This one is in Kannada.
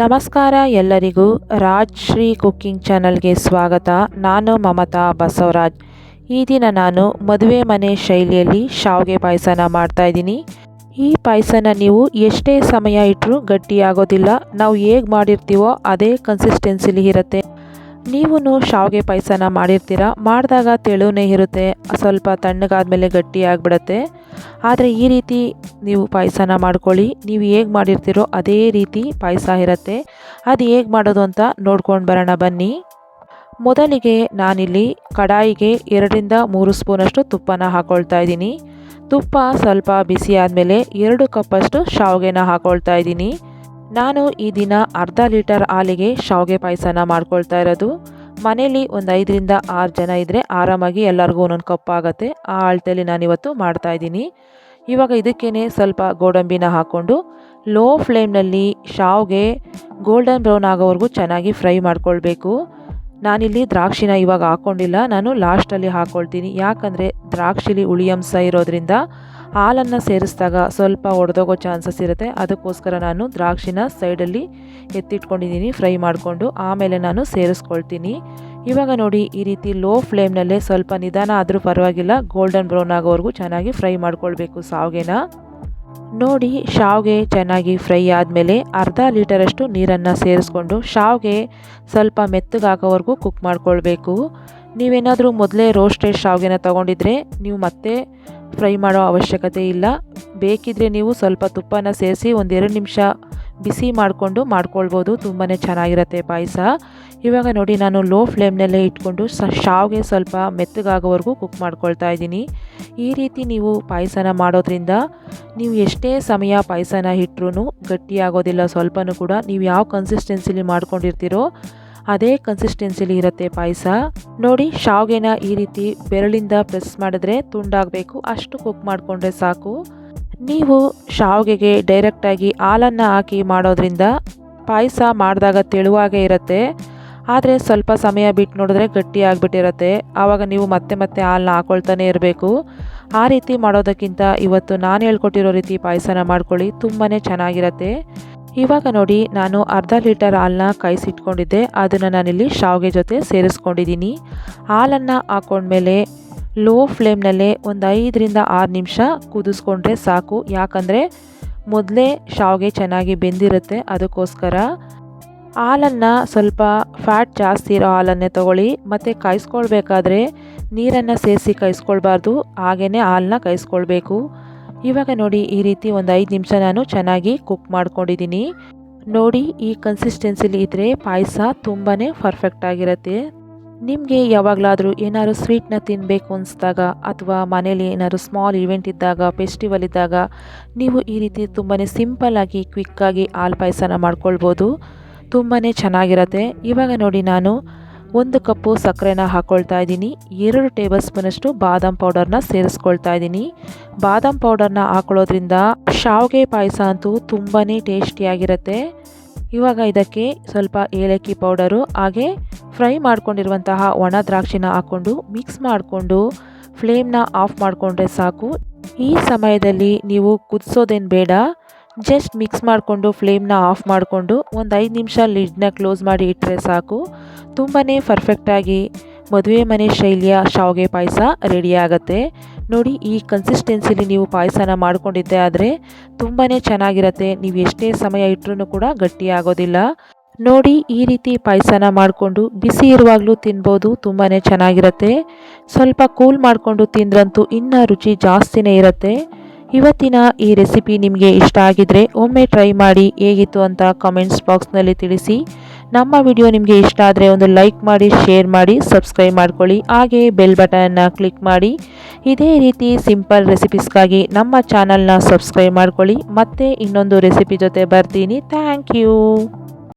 ನಮಸ್ಕಾರ ಎಲ್ಲರಿಗೂ ರಾಜ್ ಶ್ರೀ ಕುಕ್ಕಿಂಗ್ ಚಾನಲ್ಗೆ ಸ್ವಾಗತ. ನಾನು ಮಮತಾ ಬಸವರಾಜ್. ಈ ದಿನ ನಾನು ಮದುವೆ ಮನೆ ಶೈಲಿಯಲ್ಲಿ ಶಾವಿಗೆ ಪಾಯಸನ ಮಾಡ್ತಾಯಿದ್ದೀನಿ ಈ ಪಾಯಸನ ನೀವು ಎಷ್ಟೇ ಸಮಯ ಇಟ್ಟರೂ ಗಟ್ಟಿಯಾಗೋದಿಲ್ಲ. ನಾವು ಹೇಗೆ ಮಾಡಿರ್ತೀವೋ ಅದೇ ಕನ್ಸಿಸ್ಟೆನ್ಸಿಲಿ ಇರುತ್ತೆ. ನೀವು ಶಾವಿಗೆ ಪಾಯಸನ ಮಾಡಿರ್ತೀರ? ಮಾಡಿದಾಗ ತೆಳುನೇ ಇರುತ್ತೆ, ಸ್ವಲ್ಪ ತಣ್ಣಗಾದ್ಮೇಲೆ ಗಟ್ಟಿ ಆಗಿಬಿಡುತ್ತೆ ಆದರೆ ಈ ರೀತಿ ನೀವು ಪಾಯಸನ ಮಾಡ್ಕೊಳ್ಳಿ. ನೀವು ಹೇಗೆ ಮಾಡಿರ್ತೀರೋ ಅದೇ ರೀತಿ ಪಾಯಸ ಇರುತ್ತೆ. ಅದು ಹೇಗೆ ಮಾಡೋದು ಅಂತ ನೋಡ್ಕೊಂಡು ಬರೋಣ ಬನ್ನಿ. ಮೊದಲಿಗೆ ನಾನಿಲ್ಲಿ ಕಡಾಯಿಗೆ ಎರಡರಿಂದ ಮೂರು ಸ್ಪೂನಷ್ಟು ತುಪ್ಪನ ಹಾಕ್ಕೊಳ್ತಾ ಇದ್ದೀನಿ. ತುಪ್ಪ ಸ್ವಲ್ಪ ಬಿಸಿ ಆದಮೇಲೆ ಎರಡು ಕಪ್ಪಷ್ಟು ಶಾವಿಗೆನ ಹಾಕ್ಕೊಳ್ತಾ ಇದ್ದೀನಿ. ನಾನು ಈ ದಿನ ಅರ್ಧ ಲೀಟರ್ ಹಾಲಿಗೆ ಶಾವಿಗೆ ಪಾಯಸನ ಮಾಡ್ಕೊಳ್ತಾ ಇರೋದು. ಮನೇಲಿ ಒಂದು ಐದರಿಂದ ಆರು ಜನ ಇದ್ದರೆ ಆರಾಮಾಗಿ ಎಲ್ಲರಿಗೂ ಒಂದೊಂದು ಕಪ್ ಆಗುತ್ತೆ. ಆ ಅಳತೆಯಲ್ಲಿ ನಾನಿವತ್ತು ಮಾಡ್ತಾಯಿದ್ದೀನಿ ಇವಾಗ ಇದಕ್ಕೇ ಸ್ವಲ್ಪ ಗೋಡಂಬಿನ ಹಾಕ್ಕೊಂಡು ಲೋ ಫ್ಲೇಮ್ನಲ್ಲಿ ಶಾವ್ಗೆ ಗೋಲ್ಡನ್ ಬ್ರೌನ್ ಆಗೋವರೆಗೂ ಚೆನ್ನಾಗಿ ಫ್ರೈ ಮಾಡ್ಕೊಳ್ಬೇಕು. ನಾನಿಲ್ಲಿ ದ್ರಾಕ್ಷಿನ ಇವಾಗ ಹಾಕ್ಕೊಂಡಿಲ್ಲ ನಾನು ಲಾಸ್ಟಲ್ಲಿ ಹಾಕ್ಕೊಳ್ತೀನಿ ಯಾಕಂದರೆ ದ್ರಾಕ್ಷಿಲಿ ಹುಳಿಯಂಸ ಅಂಶ ಇರೋದ್ರಿಂದ ಹಾಲನ್ನು ಸೇರಿಸಿದಾಗ ಸ್ವಲ್ಪ ಒಡೆದೋಗೋ ಚಾನ್ಸಸ್ ಇರುತ್ತೆ. ಅದಕ್ಕೋಸ್ಕರ ನಾನು ದ್ರಾಕ್ಷಿನ ಸೈಡಲ್ಲಿ ಎತ್ತಿಟ್ಕೊಂಡಿದ್ದೀನಿ, ಫ್ರೈ ಮಾಡಿಕೊಂಡು. ಆಮೇಲೆ ನಾನು ಸೇರಿಸ್ಕೊಳ್ತೀನಿ. ಇವಾಗ ನೋಡಿ, ಈ ರೀತಿ ಲೋ ಫ್ಲೇಮ್ನಲ್ಲೇ ಸ್ವಲ್ಪ ನಿಧಾನ ಆದರೂ ಪರವಾಗಿಲ್ಲ, ಗೋಲ್ಡನ್ ಬ್ರೌನ್ ಆಗೋವರೆಗೂ ಚೆನ್ನಾಗಿ ಫ್ರೈ ಮಾಡ್ಕೊಳ್ಬೇಕು ಶಾವ್ಗೆನ ನೋಡಿ, ಶಾವ್ಗೆ ಚೆನ್ನಾಗಿ ಫ್ರೈ ಆದಮೇಲೆ ಅರ್ಧ ಲೀಟರಷ್ಟು ನೀರನ್ನು ಸೇರಿಸ್ಕೊಂಡು, ಶಾವ್ಗೆ ಸ್ವಲ್ಪ ಮೆತ್ತಗಾಗೋವರೆಗೂ ಕುಕ್ ಮಾಡ್ಕೊಳ್ಬೇಕು. ನೀವೇನಾದರೂ ಮೊದಲೇ ರೋಸ್ಟೆಡ್ ಶಾವ್ಗೆನ ತೊಗೊಂಡಿದ್ರೆ, ನೀವು ಮತ್ತೆ ಫ್ರೈ ಮಾಡೋ ಅವಶ್ಯಕತೆ ಇಲ್ಲ. ಬೇಕಿದ್ರೆ ನೀವು ಸ್ವಲ್ಪ ತುಪ್ಪನ ಸೇರಿಸಿ ಒಂದೆರಡು ನಿಮಿಷ ಬಿಸಿ ಮಾಡಿಕೊಂಡು ಮಾಡ್ಕೊಳ್ಬೋದು. ತುಂಬಾ ಚೆನ್ನಾಗಿರುತ್ತೆ ಪಾಯಸ. ಇವಾಗ ನೋಡಿ ನಾನು ಲೋ ಫ್ಲೇಮ್ನಲ್ಲೇ ಇಟ್ಕೊಂಡು ಸ ಶಾವ್ಗೆ ಸ್ವಲ್ಪ ಮೆತ್ತಗಾಗೋವರೆಗೂ ಕುಕ್ ಮಾಡ್ಕೊಳ್ತಾ ಇದ್ದೀನಿ. ಈ ರೀತಿ ನೀವು ಪಾಯಸನ ಮಾಡೋದ್ರಿಂದ ನೀವು ಎಷ್ಟೇ ಸಮಯ ಪಾಯಸನ ಇಟ್ಟರೂ ಗಟ್ಟಿಯಾಗೋದಿಲ್ಲ. ಸ್ವಲ್ಪನೂ ಕೂಡ. ನೀವು ಯಾವ ಕನ್ಸಿಸ್ಟೆನ್ಸಿಲಿ ಮಾಡ್ಕೊಂಡಿರ್ತೀರೋ ಅದೇ ಕನ್ಸಿಸ್ಟೆನ್ಸಿಲಿ ಇರುತ್ತೆ ಪಾಯಸ. ನೋಡಿ, ಶಾವ್ಗೆನ ಈ ರೀತಿ ಬೆರಳಿಂದ ಪ್ರೆಸ್ ಮಾಡಿದ್ರೆ ತುಂಡಾಗಬೇಕು. ಅಷ್ಟು ಕುಕ್ ಮಾಡಿಕೊಂಡ್ರೆ ಸಾಕು. ನೀವು ಶಾವ್ಗೆಗೆ ಡೈರೆಕ್ಟಾಗಿ ಹಾಲನ್ನು ಹಾಕಿ ಮಾಡೋದ್ರಿಂದ ಪಾಯಸ ಮಾಡಿದಾಗ ತೆಳುವಾಗೇ ಇರುತ್ತೆ. ಆದರೆ ಸ್ವಲ್ಪ ಸಮಯ ಬಿಟ್ಟು ನೋಡಿದ್ರೆ ಗಟ್ಟಿ ಆಗಿಬಿಟ್ಟಿರುತ್ತೆ. ಆವಾಗ ನೀವು ಮತ್ತೆ ಮತ್ತೆ ಹಾಲನ್ನ ಹಾಕೊಳ್ತಾನೆ ಇರಬೇಕು. ಆ ರೀತಿ ಮಾಡೋದಕ್ಕಿಂತ ಇವತ್ತು ನಾನು ಹೇಳ್ಕೊಟ್ಟಿರೋ ರೀತಿ ಪಾಯಸನ ಮಾಡ್ಕೊಳ್ಳಿ. ತುಂಬಾ ಚೆನ್ನಾಗಿರುತ್ತೆ. ಇವಾಗ ನೋಡಿ ನಾನು ಅರ್ಧ ಲೀಟರ್ ಹಾಲನ್ನ ಕಾಯಿಸಿಟ್ಕೊಂಡಿದ್ದೆ. ಅದನ್ನು ನಾನಿಲ್ಲಿ ಶಾವಿಗೆ ಜೊತೆ ಸೇರಿಸ್ಕೊಂಡಿದ್ದೀನಿ. ಹಾಲನ್ನು ಹಾಕೊಂಡ್ಮೇಲೆ ಲೋ ಫ್ಲೇಮ್ನಲ್ಲೇ ಒಂದು ಐದರಿಂದ ಆರು ನಿಮಿಷ ಕುದಿಸ್ಕೊಂಡ್ರೆ ಸಾಕು. ಯಾಕಂದರೆ ಮೊದಲೇ ಶಾವಿಗೆ ಚೆನ್ನಾಗಿ ಬೆಂದಿರುತ್ತೆ ಅದಕ್ಕೋಸ್ಕರ. ಹಾಲನ್ನು ಸ್ವಲ್ಪ ಫ್ಯಾಟ್ ಜಾಸ್ತಿ ಇರೋ ಹಾಲನ್ನೇ ತೊಗೊಳ್ಳಿ. ಮತ್ತು ಕಾಯಿಸ್ಕೊಳ್ಬೇಕಾದ್ರೆ ನೀರನ್ನು ಸೇರಿಸಿ ಕಾಯಿಸ್ಕೊಳ್ಬಾರ್ದು. ಹಾಗೆಯೇ ಹಾಲನ್ನ ಕಾಯಿಸ್ಕೊಳ್ಬೇಕು. ಇವಾಗ ನೋಡಿ ಈ ರೀತಿ ಒಂದು ಐದು ನಿಮಿಷ ನಾನು ಚೆನ್ನಾಗಿ ಕುಕ್ ಮಾಡ್ಕೊಂಡಿದ್ದೀನಿ. ನೋಡಿ ಈ ಕನ್ಸಿಸ್ಟೆನ್ಸಿಲಿ ಇದ್ದರೆ ಪಾಯಸ ತುಂಬಾ ಪರ್ಫೆಕ್ಟ್ ಆಗಿರುತ್ತೆ. ನಿಮಗೆ ಯಾವಾಗಲಾದರೂ ಏನಾದ್ರು ಸ್ವೀಟ್ನ ತಿನ್ನಬೇಕು ಅನಿಸಿದಾಗ ಅಥವಾ ಮನೇಲಿ ಏನಾದ್ರು ಸ್ಮಾಲ್ ಇವೆಂಟ್ ಇದ್ದಾಗ ಫೆಸ್ಟಿವಲ್ ಇದ್ದಾಗ, ನೀವು ಈ ರೀತಿ ತುಂಬಾ ಸಿಂಪಲ್ಲಾಗಿ ಕ್ವಿಕ್ಕಾಗಿ ಹಾಲು ಪಾಯಸನ ಮಾಡ್ಕೊಳ್ಬೋದು. ತುಂಬಾ ಚೆನ್ನಾಗಿರುತ್ತೆ. ಇವಾಗ ನೋಡಿ ನಾನು ಒಂದು ಕಪ್ಪು ಸಕ್ಕರೆನ ಹಾಕ್ಕೊಳ್ತಾ ಇದ್ದೀನಿ. ಎರಡು ಟೇಬಲ್ ಸ್ಪೂನಷ್ಟು ಬಾದಾಮ್ ಪೌಡರ್ನ ಸೇರಿಸ್ಕೊಳ್ತಾ ಇದ್ದೀನಿ. ಬಾದಾಮ್ ಪೌಡರ್ನ ಹಾಕೊಳ್ಳೋದ್ರಿಂದ ಶಾವಿಗೆ ಪಾಯಸ ಅಂತೂ ತುಂಬಾ ಟೇಸ್ಟಿಯಾಗಿರುತ್ತೆ. ಇವಾಗ ಇದಕ್ಕೆ ಸ್ವಲ್ಪ ಏಲಕ್ಕಿ ಪೌಡರು, ಹಾಗೆ ಫ್ರೈ ಮಾಡ್ಕೊಂಡಿರುವಂತಹ ಒಣ ದ್ರಾಕ್ಷಿನ ಹಾಕ್ಕೊಂಡು ಮಿಕ್ಸ್ ಮಾಡಿಕೊಂಡು ಫ್ಲೇಮ್ನ ಆಫ್ ಮಾಡಿಕೊಂಡ್ರೆ ಸಾಕು. ಈ ಸಮಯದಲ್ಲಿ ನೀವು ಕುದಿಸೋದೇನು ಬೇಡ. ಜಸ್ಟ್ ಮಿಕ್ಸ್ ಮಾಡಿಕೊಂಡು ಫ್ಲೇಮ್ನ ಆಫ್ ಮಾಡಿಕೊಂಡು ಒಂದು ಐದು ನಿಮಿಷ ಲಿಡ್ನ ಕ್ಲೋಸ್ ಮಾಡಿ ಇಟ್ಟರೆ ಸಾಕು. ತುಂಬಾ ಪರ್ಫೆಕ್ಟಾಗಿ ಮದುವೆ ಮನೆ ಶೈಲಿಯ ಶಾವಿಗೆ ಪಾಯಸ ರೆಡಿ ಆಗುತ್ತೆ. ನೋಡಿ ಈ ಕನ್ಸಿಸ್ಟೆನ್ಸಿಲಿ ನೀವು ಪಾಯಸನ ಮಾಡಿಕೊಂಡಿದ್ದೆ ಆದರೆ ತುಂಬಾ ಚೆನ್ನಾಗಿರುತ್ತೆ. ನೀವು ಎಷ್ಟೇ ಸಮಯ ಇಟ್ಟರೂ ಕೂಡ ಗಟ್ಟಿಯಾಗೋದಿಲ್ಲ ನೋಡಿ ಈ ರೀತಿ ಪಾಯಸನ ಮಾಡಿಕೊಂಡು ಬಿಸಿ ಇರುವಾಗಲೂ ತಿನ್ಬೋದು ತುಂಬಾ ಚೆನ್ನಾಗಿರುತ್ತೆ. ಸ್ವಲ್ಪ ಕೂಲ್ ಮಾಡಿಕೊಂಡು ತಿಂದ್ರಂತೂ ಇನ್ನೂ ರುಚಿ ಜಾಸ್ತಿನೇ ಇರುತ್ತೆ. ಇವತ್ತಿನ ಈ ರೆಸಿಪಿ ನಿಮಗೆ ಇಷ್ಟ ಆಗಿದ್ರೆ ಒಮ್ಮೆ ಟ್ರೈ ಮಾಡಿ ಹೇಗಿತ್ತು ಅಂತ ಕಮೆಂಟ್ಸ್ ಬಾಕ್ಸ್ನಲ್ಲಿ ತಿಳಿಸಿ. ನಮ್ಮ ವಿಡಿಯೋ ನಿಮಗೆ ಇಷ್ಟ ಆದರೆ ಒಂದು ಲೈಕ್ ಮಾಡಿ ಶೇರ್ ಮಾಡಿ ಸಬ್ಸ್ಕ್ರೈಬ್ ಮಾಡ್ಕೊಳ್ಳಿ. ಹಾಗೆ ಬೆಲ್ ಬಟನನ್ನು ಕ್ಲಿಕ್ ಮಾಡಿ. ಇದೇ ರೀತಿ ಸಿಂಪಲ್ ರೆಸಿಪೀಸ್ಗಾಗಿ ನಮ್ಮ ಚಾನಲ್ನ ಸಬ್ಸ್ಕ್ರೈಬ್ ಮಾಡ್ಕೊಳ್ಳಿ. ಮತ್ತೆ ಇನ್ನೊಂದು ರೆಸಿಪಿ ಜೊತೆ ಬರ್ತೀನಿ. Thank you